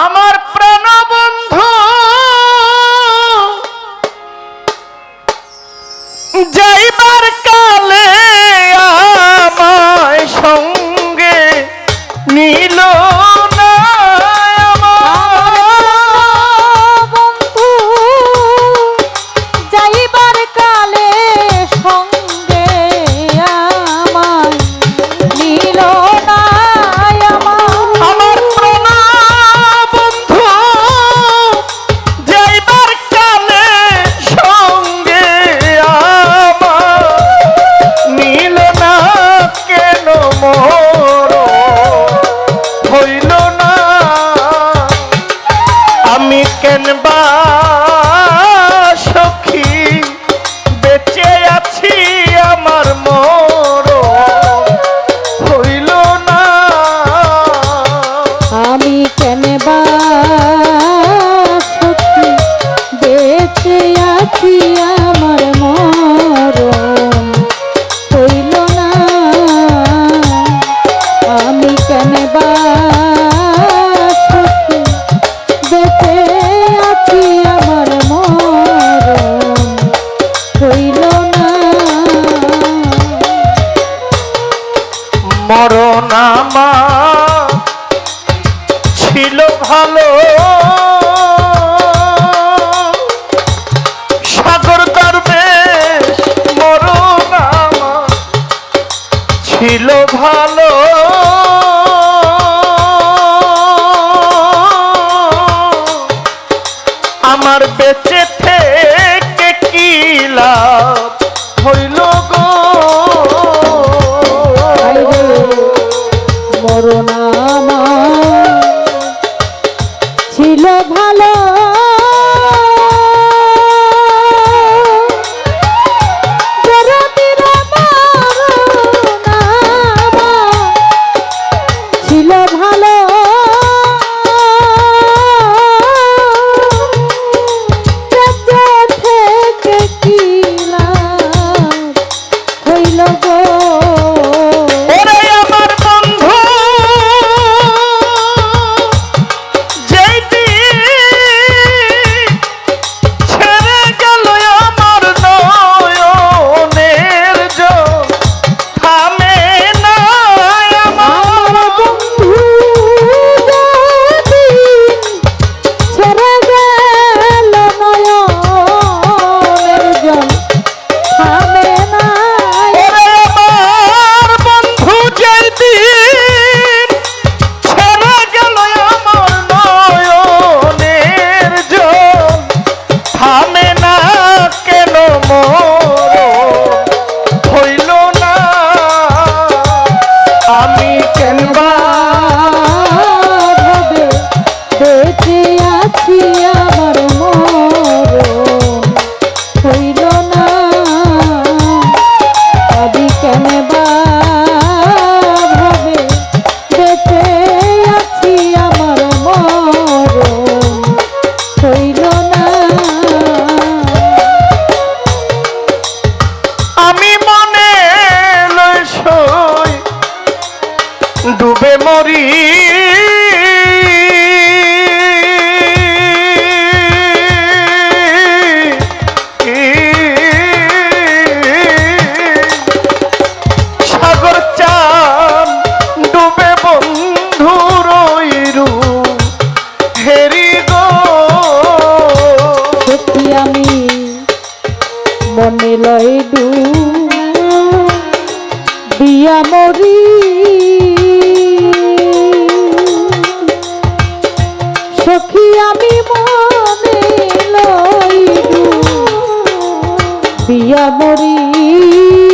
আমার প্রাণবন্ধু যাইবার কালে আমায় সঙ্গে নীলো হইল না। আমি কেন বা সখী? বেঁচে আছি আমার মর হইল না। আমি কেন বা সখী? বেঁচে আছি না মা ছিল ভালো। সাগর গর্বে মরণ ছিল ভালো। আমার বেঁচে থেকে কি লাভ হইল গো? মরিয়া মরিয়া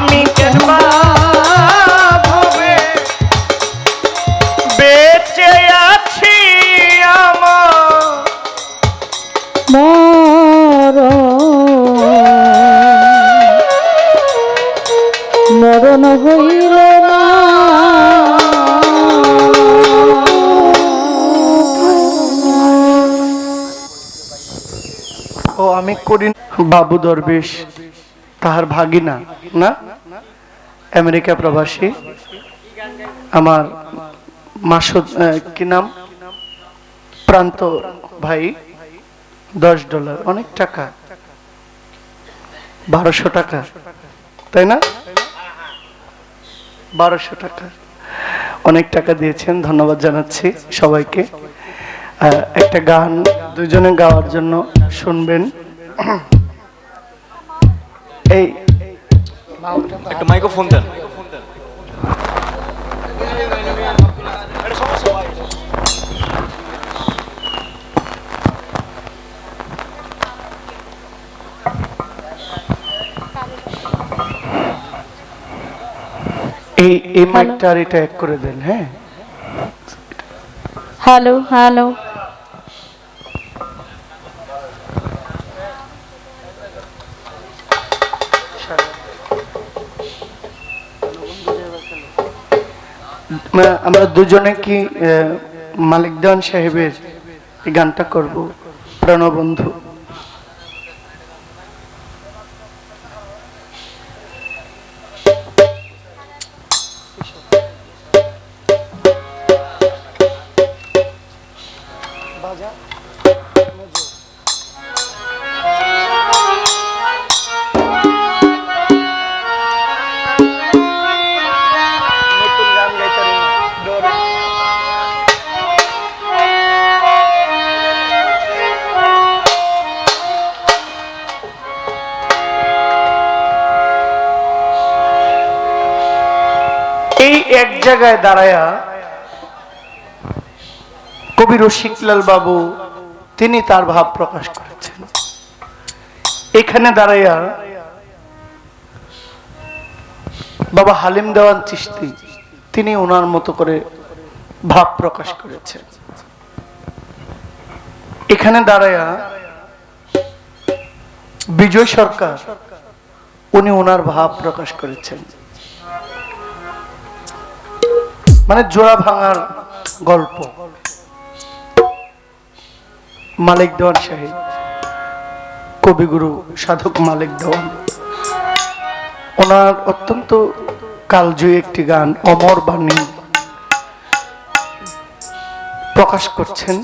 আমি কেন বা ভবে? বেঁচে আছি আমার মরণ। মরণ হইল না। ও আমি করি বাবু দরবেশ তাহার ভাগিনা না? আমেরিকা প্রবাসী। আমার মাসুদ কি নাম? প্রান্ত ভাই, দশ ডলার, অনেক টাকা। বারোশো টাকা, তাই না? বারোশো টাকা। অনেক টাকা দিয়েছেন, ধন্যবাদ জানাচ্ছি সবাইকে। একটা গান দুজনে গাওয়ার জন্য শুনবেন। এই একটা মাইক্রোফোন দেন। এই এই মাইকটা আর এটা এক করে দেন হ্যাঁ? হ্যালো হ্যালো আমরা দুজনে কি মালিকদান সাহেবের গানটা করব? প্রাণবন্ধু। এক জায়গায় দাঁড়ায়া কবি রসিকলাল বাবু, তিনি তার ভাব প্রকাশ করেছেন। এখানে দাঁড়াইয়া বাবা হালিম দেওয়ান চিস্তি তিনি ওনার মতো করে ভাব প্রকাশ করেছেন। এখানে দাঁড়াইয়া বিজয় সরকার, উনি ওনার ভাব প্রকাশ করেছেন। মানে জোড়া ভাঙার গল্প। মালিক দেওয়ান সাহেব, কবিগুরু সাধক মালিক দেওয়ান। ওনার অত্যন্ত কালজয়ী একটি গান, অমর বাণী প্রকাশ করছেন।